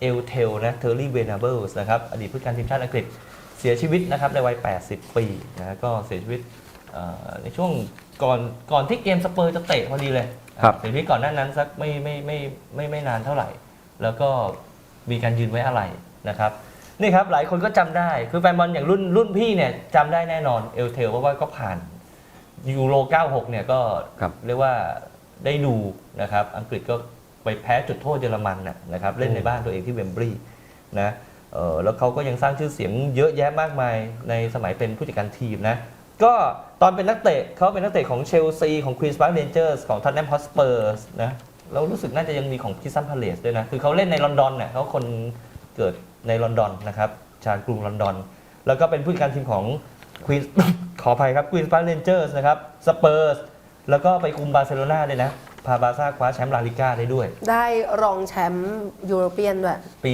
เอลเทลนะเทอร์รี่เวนาเบิลส์นะครับอดีตผู้จัดการทีมชาติอังกฤษเสียชีวิตนะครับในวัย 80 ปีนะก็เสียชีวิตเอ่อในช่วงก่อนก่อนที่เกมสเปอร์จะเตะพอดีเลยครับเสียชีวิตก่อนหน้านั้นสักไม่ไม่ไม่ไม่ไม่นานเท่าไหร่ แล้วก็มีการยืนไว้อะไรนะครับนี่ครับหลายคนก็จำได้คือแฟนบอลอย่างรุ่นรุ่นพี่เนี่ยจำได้แน่นอนเอลเทลเพราะว่าก็ผ่านยูโร 96 เนี่ยก็ครับเรียกว่าได้ดูนะครับอังกฤษก็ ไปแพ้จุดโทษเยอรมันน่ะนะครับเล่นในบ้านตัวเองที่เวมบลีย์นะเออแล้วเขาก็ยังสร้างชื่อเสียงเยอะแยะมากมายในสมัยเป็นผู้จัดการทีมนะ ก็ตอนเป็นนักเตะเขาเป็นนักเตะของเชลซีของควีนส์พาร์คเรนเจอร์สของทันแนมฮอสเปอร์สนะแล้วรู้สึกน่าจะยังมีของคิสซัมพาเลสด้วยนะ คือเขาเล่นในลอนดอนเนี่ยเขาคนเกิดในลอนดอนนะครับชาวกรุงลอนดอน แล้วก็เป็นผู้จัดการทีมของควีนขออภัยครับควีนส์พาร์คเรนเจอร์สนะครับสเปอร์สแล้วก็ไปคุมบาร์เซโลนาเลยนะ พาบาร์ซ่าคว้าแชมป์ลาลิก้าได้ด้วย ได้รองแชมป์ยูโรเปียนด้วย ปี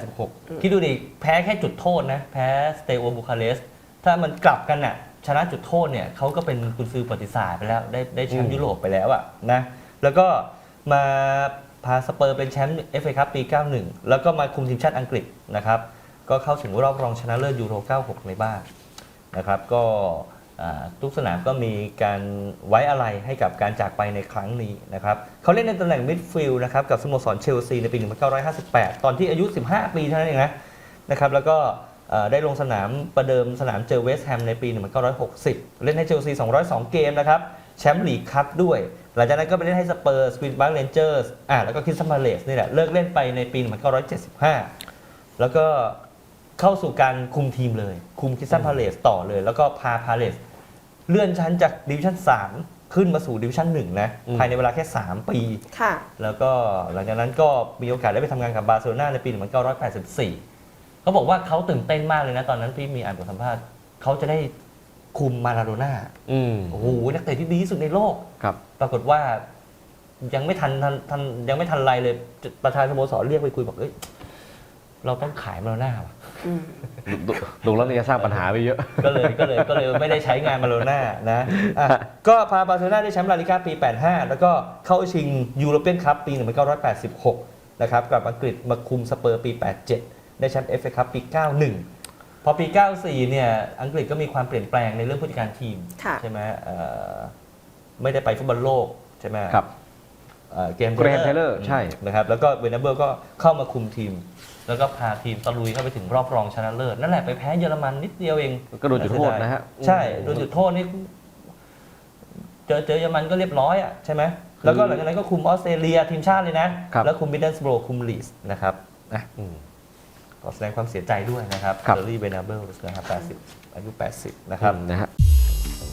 1986 คิดดูดิ แพ้แค่จุดโทษนะ แพ้สเตโอบูคาเรสต์ถ้ามันกลับกันน่ะ ชนะจุดโทษเนี่ยเขาก็เป็นกุนซือประวัติศาสตร์ไปแล้ว ได้ได้แชมอืป์มยุโรปไปแล้วอะนะ แล้วก็มาพาสเปอร์เป็นแชมป์เอฟเอคัพปี 91 แล้วก็มาคุมทีมชาติอังกฤษนะครับ ก็เข้าถึงรอบรองชนะเลิศยูโร 96 ในบ้านนะครับ ก็อ่า ทุกสนามก็มีการไว้อะไรให้กับการจากไปในครั้งนี้นะครับเขาเล่นในตำแหน่งมิดฟิลด์นะครับกับสโมสรเชลซีในปี 1958 ตอนที่อายุ 15 ปีเท่านั้นเองนะนะครับแล้วก็ได้ลงสนามประเดิมสนามเจอเวสต์แฮมในปี 1960 เล่นให้เชลซี 202 เกมนะครับแชมป์ลีกคัพด้วย หลังจากนั้นก็ไปเล่นให้สเปอร์สควีนส์บาร์เรนเจอร์สอ่าแล้วก็คิสซัมพาเลสนี่แหละเลิกเล่นไปในปี 1975 แล้วก็เข้าสู่การคุมทีมเลย คุมคิสซัมพาเลสต่อเลย แล้วก็พาพาเลส เลื่อนชั้นจากดิวิชั่น3 ขึ้นมาสู่ดิวิชั่น1นะอืมภายในเวลาแค่ 3 ปี ค่ะ แล้วก็หลังจากนั้นก็มีโอกาสได้ไปทำงานกับบาร์เซโลนาในปี 1984เขาบอกว่าเขาตื่นเต้นมากเลยนะ ตอนนั้นพี่มีอ่านบทสัมภาษณ์เขาจะได้คุมมาราโดน่าอืมโอ้โหนักเตะที่ดีที่สุดในโลกครับ ปรากฏว่ายังไม่ทันทันทันยังไม่ทันไรเลยประธานสโมสรเรียกไปคุยบอกเอ้ย เราต้องขายมาราโดน่าว่ะอืมดูดูแล้วเนี่ยสร้างปัญหาไปเยอะ ก็เลยก็เลยก็เลยไม่ได้ใช้งานมาโลน่านะอะก็พาบาร์เซโลนาได้แชมป์ลาลิกาปี 85 แล้วก็เข้าชิงยูโรเปียนคัพปี 1986 นะครับกับอังกฤษมาคุมสเปอร์ปี 87 ได้แชมป์เอฟเอคัพปี 91 พอปี 94 เนี่ยอังกฤษก็มีความเปลี่ยนแปลงในเรื่องผู้จัดการทีมค่ะใช่ไหมเอ่อไม่ได้ไปฟุตบอลโลกใช่ไหมครับเอ่อเกม Graham Taylor ใช่นะครับแล้วก็เวเนเบิลก็เข้ามาคุมทีม แล้วก็พาทีมตะลุยเข้าไปถึงรอบรองชนะเลิศนั่นแหละไปแพ้เยอรมันนิดเดียวเองก็โดนจุดโทษนะฮะใช่โดนจุดโทษนี่เจอเจอเยอรมันก็เรียบร้อยอะใช่ไหมแล้วก็หลังจากนั้นก็คุมออสเตรเลียทีมชาติเลยนะครับแล้วคุมมิดเดิลสโบรคุมลีสนะครับนะอืมขอแสดงความเสียใจด้วยนะครับครับเดอรี่เบนาเบิลนะครับ80 อายุ 80 นะครับนะฮะ